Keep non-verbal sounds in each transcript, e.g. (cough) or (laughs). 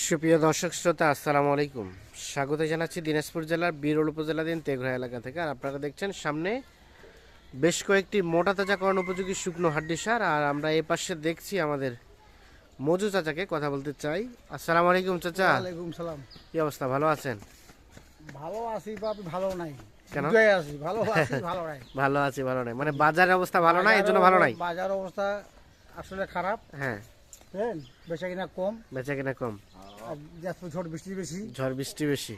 সুপ্রিয় দর্শক শ্রোতা আসসালামু আলাইকুম। স্বাগত জানাচ্ছি দিনাজপুর জেলার বিরল উপজেলাধীন তেঘরা এলাকা থেকে। আর আপনারা দেখছেন সামনে বেশ কয়েকটি মোটা তাজাকরণ উপযোগী শুকনো হাড্ডি সার। আর আমরা এ পাশে দেখছি আমাদের মজু চাচাকে কথা বলতে চাই। আসসালামু আলাইকুম চাচা। ওয়ালাইকুম সালাম। কি অবস্থা ভালো আছেন? ভালো আছি বা ভালো নাই? কেন? আছি ভালো আছি ভালো নাই। (laughs) ভালো আছি ভালো নাই। মানে বাজারের অবস্থা ভালো না এই জন্য ভালো নাই? বাজার অবস্থা আসলে খারাপ। হ্যাঁ। বুঝলেন বেচা কিনা কম। বেচা কিনা কম। ঝড় বৃষ্টি বেশি। ঝড় বৃষ্টি বেশি।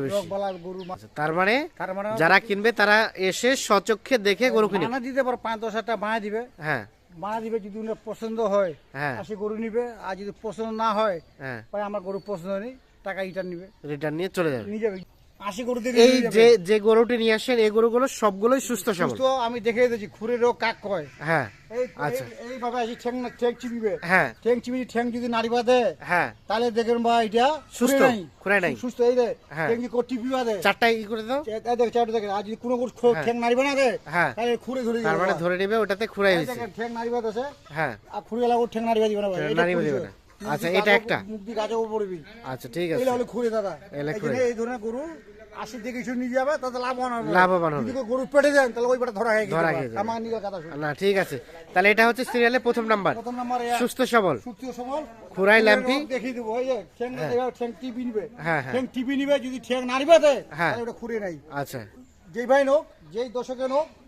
বেশি। গরু আচ্ছা, তার মানে তার মানে যারা কিনবে তারা এসে সচক্ষে দেখে গরু কিনে। বানা দিতে পারো পাঁচ দশ হাজার টাকা বানা দিবে। হ্যাঁ। বানা দিবে যদি পছন্দ হয় হ্যাঁ। সে গরু নিবে আর যদি পছন্দ না হয় হ্যাঁ। আমার গরু পছন্দ নেই টাকা রিটার্ন নিবে। রিটার্ন নিয়ে চলে যাবে। নিয়ে যাবে। এই যে যে গরুটি নিয়ে আসেন এই গরুগুলো সবগুলোই সুস্থ সবল। আমি দেখে দিয়েছি রোগ কাক কয়। হ্যাঁ এই আচ্ছা। এই- এইভাবে আসি ঠ্যাং ঠ্যাং চিবিবে। হ্যাঁ। ঠ্যাং চিবি ঠ্যাং যদি নাড়ি বাঁধে হ্যাঁ। তাহলে দেখেন বা এটা সুস্থ, খুঁড়ে নাই। সুস্থ এই দে হ্যাঁ। ঠ্যাং যদি টিপি বাঁধে। চারটায় ই করে দাও। দেখ চারটে দেখেন। আর যদি কোনো হ্যাঁ। ঠ্যাং নাড়ি দে হ্যাঁ। তাহলে খুঁড়ে ধরে তার মানে ধরে নেবে ওটাতে খুঁড়াই এই হয়েছে। ঠ্যাং নাড়ি হ্যাঁ। আর খুঁড়ে গেলে ঠ্যাং নাড়ি বাঁধিবে না ভাই। ঠ্যাং এটা নাড়ি বাঁধিবে না। আচ্ছা, এটা একটা। গাছের উপর পড়বি। আচ্ছা ঠিক আছে। হলে খুঁড়ে দাদা। এই খুঁড়ে। এই ধরনের গরু আশি থেকে কিছু নিয়ে যাবে তাতে লাভবান হবে লাভবান হবে। যদি গরু পেটে দেন তাহলে ওই পেটে ধরা হয়ে ধরা গেছে আমার নিজের কথা শুনুন। না ঠিক আছে। তাহলে এটা হচ্ছে সিরিয়ালে প্রথম নাম্বার। প্রথম নাম্বার সুস্থ সবল। সুস্থ সবল। খুরাই ল্যাম্পি? দেখিয়ে দেবো। ওই যে ঠ্যাং এবার ঠ্যাং টিপি নিবে। হ্যাঁ, হ্যাঁ। ঠ্যাং টিপি নিবে যদি ঠ্যাং নাড়িবে দেয় হ্যাঁ। তাহলে ওটা খুঁড়ে নাই। আচ্ছা। যেই ভাই নোক যেই দশকে নোক করে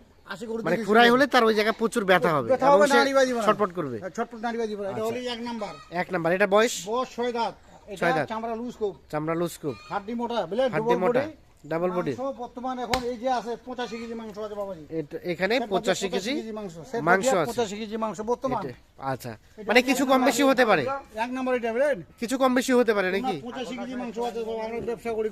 মানে খুরাই হলে তার ওই জায়গায় প্রচুর ব্যথা হবে। এবং সে। ছটপট করবে। হ্যাঁ, ছটপট নাড়ি বলে এটা হলো এক নাম্বার। এক নাম্বার। এটা বয়স? বয়স ছয় দাঁত। এটা চামড়া লুজ খুব চামড়া লুজ খুব হাড্ডি মোটা বুঝলেন? হাড্ডি মোটা, body। মাংস বর্তমান এখন এই যে আছে পঁচাশি কেজি মাংস আছে বাবাজি। এটা- এখানে পঁচাশি কেজি মাংস মাংস আছে। পঁচাশি কেজি মাংস বর্তমান। আচ্ছা। মানে কিছু কম বেশি হতে পারে। এক নম্বর এটা বুঝলেন কিছু কম বেশি হতে পারে নাকি? পঁচাশি কেজি মাংস আছে আমরা ব্যবসা করি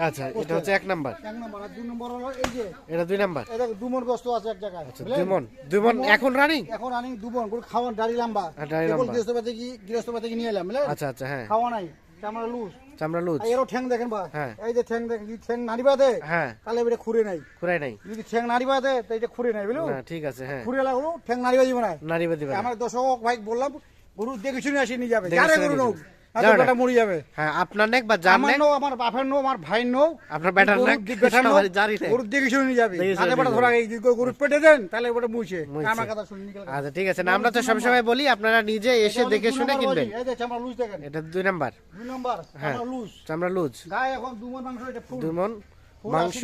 আচ্ছা এটা হচ্ছে এক নাম্বার। এক নম্বর আর দুই নম্বর হলো এই যে এটা দুই নাম্বার। এটা দুমন গোস্ত আছে এক জায়গায় আচ্ছা বুঝলেন? দুই মন দুই মন এখন রানিং এখন আনি দুমন করে খাওয়ান দাড়ি লম্বা। দাড়ি কেবল লম্বা। গৃহস্থপাতি কি গৃহস্থপাতি কি নিয়ে এলাম আচ্ছা আচ্ছা হ্যাঁ। খাওয়া নাই লুজ। চামড়া লুজ এরও ঠ্যাং দেখেন বা। হ্যাঁ। এই যে ঠ্যাং দেখেন যদি ঠ্যাং নাড়ি বাদে হ্যাঁ। তাহলে এটা খুঁড়ে নাই। খুরাই নাই। যদি ঠ্যাং নাড়ি বাদে তো এটা খুঁড়ে নাই বুঝলো? না ঠিক আছে হ্যাঁ। খুঁড়ে লাগল ঠ্যাং নাড়ি বাজিবে না। নাড়ি আমার দশক ভাই বললাম গরু দেখে শুনে আসি নিয়ে যাবে। গরু নোক। বেটা মরে যাবে। হ্যাঁ আপনার নেক বা যার নেক? আমার বাপের নো আমার ভাই নো আপনার বেটার নেক? বেটার নো সবারই জারি নেক। গরু দেখে শুনে যাবে। আগে বেটা ধরা এই যে পেটে দেন তাহলে ওটা মুছে। মুছে। আমার কথা শুনে নিকেল আচ্ছা ঠিক আছে। না আমরা তো সবসময় বলি আপনারা নিজে এসে দেখে শুনে কিনবেন। এই যে চামড়া লুজ দেখেন। এটা দুই নাম্বার। দুই নম্বর হ্যাঁ। চামড়া লুজ। চামড়া লুজ। গায়ে এখন দুমন মাংস এটা ফুল। দুই মন ফুল মাংস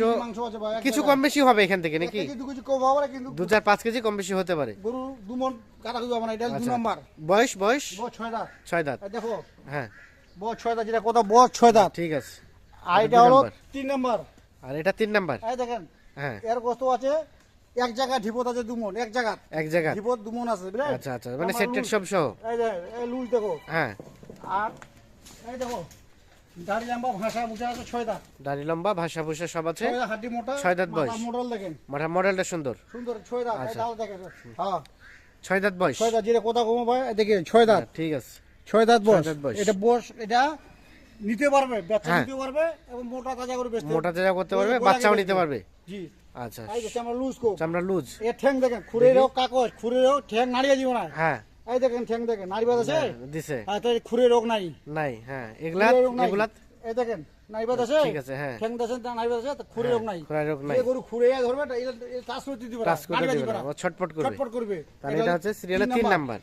কিছু কম বেশি হবে এখান থেকে নাকি? দু দু চার পাঁচ কেজি কম বেশি হতে পারে। গরু দুমন কাটা হবে না এটা আচ্ছা। বয়স বয়স? ছয় দাঁত। ছয় দাঁত। দেখো। হ্যাঁ। বড় ছয় দাঁত যেটা কত বড় ছয় দাঁত। ঠিক আছে। আর এটা এটা হলো তিন নম্বর। আর এটা তিন নাম্বার? এই দেখেন হ্যাঁ। এর গোস্ত আছে এক জায়গায় ঢিপত আছে দুমন এক জায়গা এক জায়গা ঢিপত দুমন আছে বুঝলেন আচ্ছা আচ্ছা। মানে সেটেড সব সহ এই লুজ দেখো। হ্যাঁ। আর এই দেখো দাড়ি লম্বা ভাষা বুঝা আছে ছয় দাঁত। দাড়ি লম্বা ভাষা ভুষা সব আছে? হাড্ডি মোটা ছয় দাঁত বয়স। মডেল দেখেন। মডেলটা সুন্দর? সুন্দর ছয় দাঁত আচ্ছা। দেখেন। হ্যাঁ। ছয় দাঁত বয়স? ছয় দাঁত যেটা কথা কমো ভাই দেখেন ছয় দাঁত। হ্যাঁ, ঠিক আছে। ছয় দাঁত বয়স। এটা বয়স এটা নিতে পারবে বাচ্চা হ্যাঁ। নিতে পারবে এবং মোটা তাজা করে বেচতে মোটা তাজা করতে পারবে বাচ্চাও নিতে পারবে? জি। আচ্ছা। এই যে আমরা লুজ কো। চামড়া লুজ। এ ঠ্যাং দেখেন কাগজ খুঁড়ে রোগ ঠ্যাং নাড়িয়ে দিব না। হ্যাঁ। এই দেখেন ঠ্যাং দেখেন নাড়ি বাদ আছে? দিছে। হ্যাঁ তো এই খুঁড়ে রোগ নাই। নাই হ্যাঁ এগুলা এগুলা এই দেখেন নাড়ি বাদ আছে? ঠিক আছে হ্যাঁ। ঠ্যাং দেখেন নাড়ি আছে তো খুঁড়ে রোগ নাই। খুরাই রোগ নাই। এই গরু খুঁড়ে ধরবে এটা টাচ করতে দিবে টাচ দিবে ও ছটপট করবে। ছটপট করবে। তাহলে এটা হচ্ছে সিরিয়ালের তিন নাম্বার।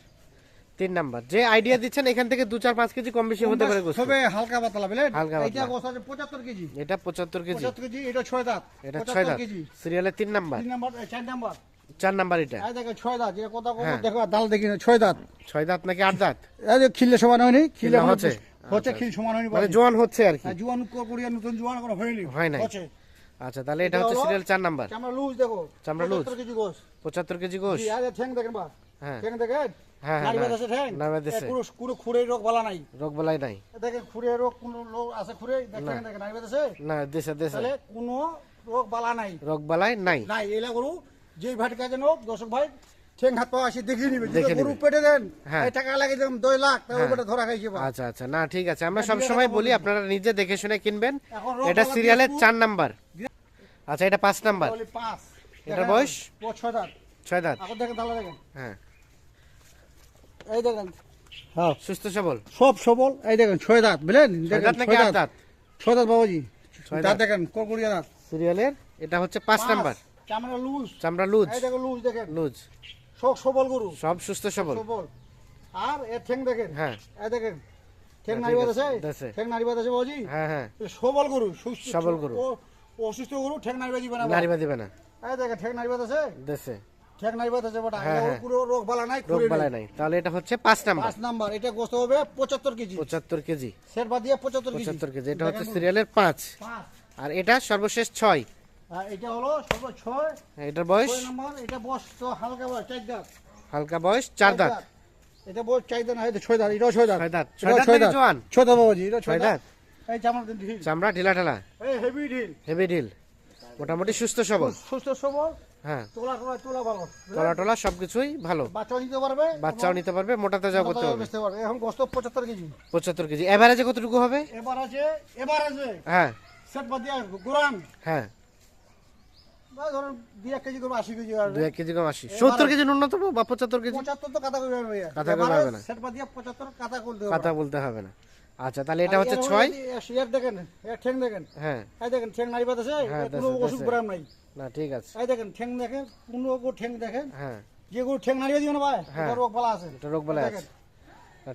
তিন নাম্বার। যে আইডিয়া দিচ্ছেন এখান থেকে দু চার পাঁচ কেজি কম বেশি হতে পারে গোস্ত। তবে হালকা পাতলা বুঝলেন হালকা এটা গোস্ত আছে পঁচাত্তর কেজি। এটা পঁচাত্তর কেজি। পঁচাত্তর কেজি এটা ছয় দাঁত। এটা 75 ছয় দাঁত। কেজি। সিরিয়ালের তিন নাম্বার। তিন নাম্বার চার নাম্বার। চার নাম্বার এটা। দেখো ছয় দাঁত যেটা কথা হ্যাঁ। দেখো দাল দেখি না, ছয় দাঁত। ছয় দাঁত নাকি আট দাঁত? এই যে খিলে সমান হয়নি খিলে হচ্ছে? হচ্ছে খিল সমান হয়নি মানে জোয়ান হচ্ছে আর কি। হ্যাঁ, জুয়ান নতুন জুয়ান কোনো হয়নি হয় নাই। হচ্ছে। আচ্ছা তাহলে এটা হচ্ছে সিরিয়াল চার নাম্বার। চামড়া লুজ দেখো। চামড়া লুজ। 75 কেজি গোস পঁচাত্তর কেজি গোস জি আরে ঠ্যাং দেখেন বা হ্যাঁ। ঠ্যাং দেখেন? হ্যাঁ, নাড়ি হ্যাঁ, ঠ্যাং? নাড়ি বাদ পুরো পুরো খুঁড়ে রোগ বালা নাই। রোগ বেলায় নাই। দেখেন রোগ কোনো লোক আছে দেখেন দেখেন না দেশে দেশে। তাহলে কোনো রোগ বালা নাই। রোগ বেলায় নাই। নাই এলা গরু যেই ভাট কাজে নোক দর্শক ভাই ঠেং হাত পা আসি দেখিয়ে নিবে। যদি গরু পেটে দেন হ্যাঁ। এই টাকা লাগে যেমন দুই লাখ তাহলে হ্যাঁ। ওটা ধরা খাইছে বা। আচ্ছা আচ্ছা। না ঠিক আছে। আমরা সব সময় বলি আপনারা নিজে দেখে শুনে কিনবেন। এটা সিরিয়ালের নাম্বার। আচ্ছা এটা পাঁচ নাম্বার। বলি পাঁচ। এটার বয়স? দাঁত। দাঁত। এখন দেখেন হ্যাঁ। এই দেখেন। হ্যাঁ। সুস্থ সবল? সব সবল। এই দেখেন ছয় দাঁত বুঝলেন? দেখেন দাঁত দাঁত। ছয় দাঁত বাবাজি। ছয় দাঁত দাঁত। দেখেন দাঁত। সিরিয়ালের? এটা হচ্ছে পাঁচ। নাম্বার। চামড়া লুজ। চামড়া লুজ। এই দেখেন লুজ দেখেন। লুজ। সব সবল গরু। সব সুস্থ সবল। সবল। আর এর ঠ্যাং দেখেন। হ্যাঁ। এই দেখেন। ঠ্যাং হ্যাঁ, নারিবাদ ঠিক আছে। ঠ্যাং নারিবাদ আছে বাবাজি? হ্যাঁ হ্যাঁ। সবল গরু সুস্থ সবল গরু। অসুস্থ গরু ঠ্যাং নারিবাদ দিবে না নারীবা দিবে না। এই দেখেন ঠ্যাং নারিবাদ আছে? দেশে ঠ্যাং নারিবাদ আছে বটা। হ্যাঁ, হ্যাঁ। পুরো রোগ বালা নাই রোগ বালাই নাই। তাহলে এটা হচ্ছে পাঁচ নাম্বার। পাঁচ নাম্বার। এটা গোস্ত হবে পঁচাত্তর কেজি। পঁচাত্তর কেজি। সেট বাদ দিয়ে পঁচাত্তর কেজি। পঁচাত্তর কেজি। এটা হচ্ছে সিরিয়ালের পাঁচ। পাঁচ। আর এটা সর্বশেষ ছয়। আর এটা হলো সর্ব ছয়। এটার বয়স? এটা তো হালকা বয়স চার দাঁত। হালকা বয়স চার দাঁত। এটা বয়স চার দাঁত না ছয় দাঁত এটাও ছয় দাঁত। ছয় দাঁত। ছয় দাঁত ছয় দাঁত। বাবাজি এটা ছয় ছয় দাঁত। দাঁত। এই চামড়া ঢিল চামড়া ঢিলা ঢালা? এই হেভি ঢিল। হেভি ঢিল। মোটামুটি সুস্থ সবল। সুস্থ সবল। হ্যাঁ। তোলা ভালো। টলা সবকিছুই ভালো। বাচ্চাও নিতে পারবে। বাচ্চাও নিতে পারবে মোটা করতে পারবে। এখন গোস্ত কেজি। পঁচাত্তর কেজি। এভারেজে কতটুকু হবে? এবার আছে হ্যাঁ। সেট বাদ গোরান। হ্যাঁ। ছয়? দেখেন হ্যাঁ। যে গরু ঠেং ভাই রোগ আছে। রোগ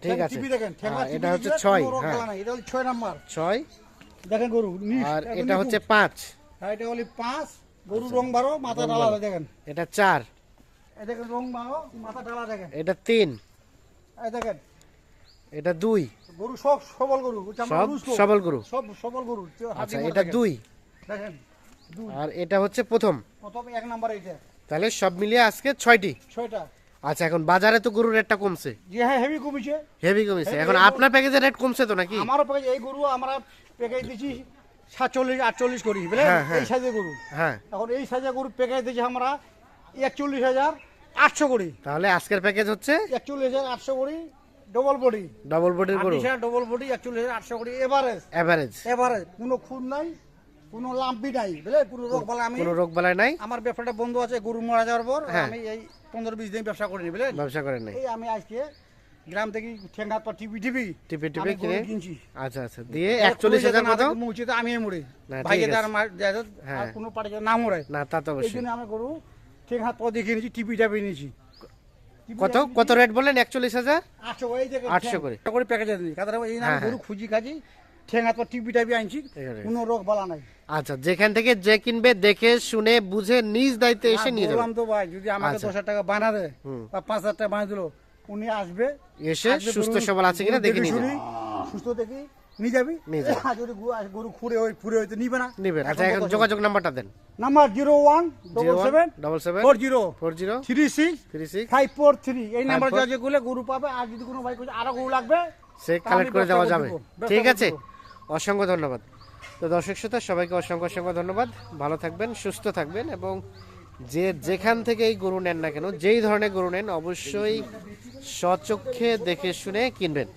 ঠিক আছে। দেখেন এটা হচ্ছে নাম্বার। দেখেন গরু আর এটা হচ্ছে পাঁচ। হ্যাঁ এটা হল পাঁচ। গরুর রং বারো মাথা ডালা দেখেন। এটা চার। দেখেন রং বারো মাথা ডালা দেখেন। এটা তিন। দেখেন। এটা দুই। গরু সব সবল গরু সবল গরু। সব সবল গরু আচ্ছা এটা দুই। দেখেন আর এটা হচ্ছে প্রথম। প্রথম এক নাম্বার এইটা। তাহলে সব মিলিয়ে আজকে ছয়টি। ছয়টা। আচ্ছা এখন বাজারে তো গরুর রেটটা কমছে। জি হ্যাঁ হেভি কমেছে। হেভি কমেছে। এখন আপনার প্যাকেজের রেট কমছে তো নাকি? আমারও প্যাকেজ এই গরু আমরা প্যাকেজ দিছি সাতচল্লিশ আটচল্লিশ করি বুঝলেন? হ্যাঁ, হ্যাঁ। এই সাইজের গরু। হ্যাঁ। এখন এই সাইজের গরু প্যাকেজ দিচ্ছি আমরা একচল্লিশ হাজার আটশো করি। তাহলে আজকের প্যাকেজ হচ্ছে? একচল্লিশ হাজার আটশো করি ডবল বডি ডবল বডির গরু। ডবল বডি একচল্লিশ হাজার আটশো করি এভারেজ এভারেজ এভারেজ কোনো খুন নাই কোনো লাম্পি নাই বুঝলে? কোনো রোগ বলে আমি কোনো রোগ বালাই নাই? আমার ব্যবসাটা বন্ধ আছে গরু মারা যাওয়ার পর হ্যাঁ। আমি এই পনেরো বিশ দিন ব্যবসা করিনি বুঝলেন? ব্যবসা করেন নাই। এই আমি আজকে গ্রাম থেকে ঠেঙ্গাত পর টিপি টিপি। টিপে টিপে কিনে কিনছি। আচ্ছা আচ্ছা দিয়ে একচল্লিশ হাজার মতো? তো আমি মরি। ভাইকে তার মার হ্যাঁ। কোনো পার্টি না মরে। না তা তো এই অবশ্যই। জন্য গরু পর টিপি টাপি নিয়েছি। কত কত রেট বললেন? একচল্লিশ হাজার? আটশো 800 করে। করে প্যাকেজ দিই কাতার এই না হ্যাঁ, গরু খুঁজি খাজি ঠেং হাত পর টিপি টাপি আনছি কোনো রোগ বালা নাই। আচ্ছা যেখান থেকে যে কিনবে দেখে শুনে বুঝে নিজ দায়িত্বে এসে নিয়ে বললাম তো ভাই যদি আমাকে আচ্ছা। দশ হাজার টাকা বানা দেয় বা পাঁচ হাজার টাকা বানা দিল উনি আসবে এসে সুস্থ সবল আছে কিনা দেখে নিয়ে যাবেন সুস্থ দেখি নিয়ে যাবি? যাবে। যদি গরু খুঁড়ে ওই ফুড়ে হয়তো নিবে না। নিবেন আচ্ছা এখন যোগাযোগ নাম্বারটা দেন। Number zero one double seven double seven four zero four zero three six three six five four three এই নাম্বার four- যা যেগুলো গরু পাবে আর যদি কোনো ভাই কিছু আরও গরু লাগবে সে কালেক্ট করে দেওয়া যাবে। ঠিক আছে? অসংখ্য ধন্যবাদ। তো দর্শক শ্রোতা সবাইকে অসংখ্য অসংখ্য ধন্যবাদ। ভালো থাকবেন সুস্থ থাকবেন এবং যে যেখান থেকে এই গরু নেন না কেন, যেই ধরনের গরু নেন, অবশ্যই সচক্ষে দেখে শুনে কিনবেন।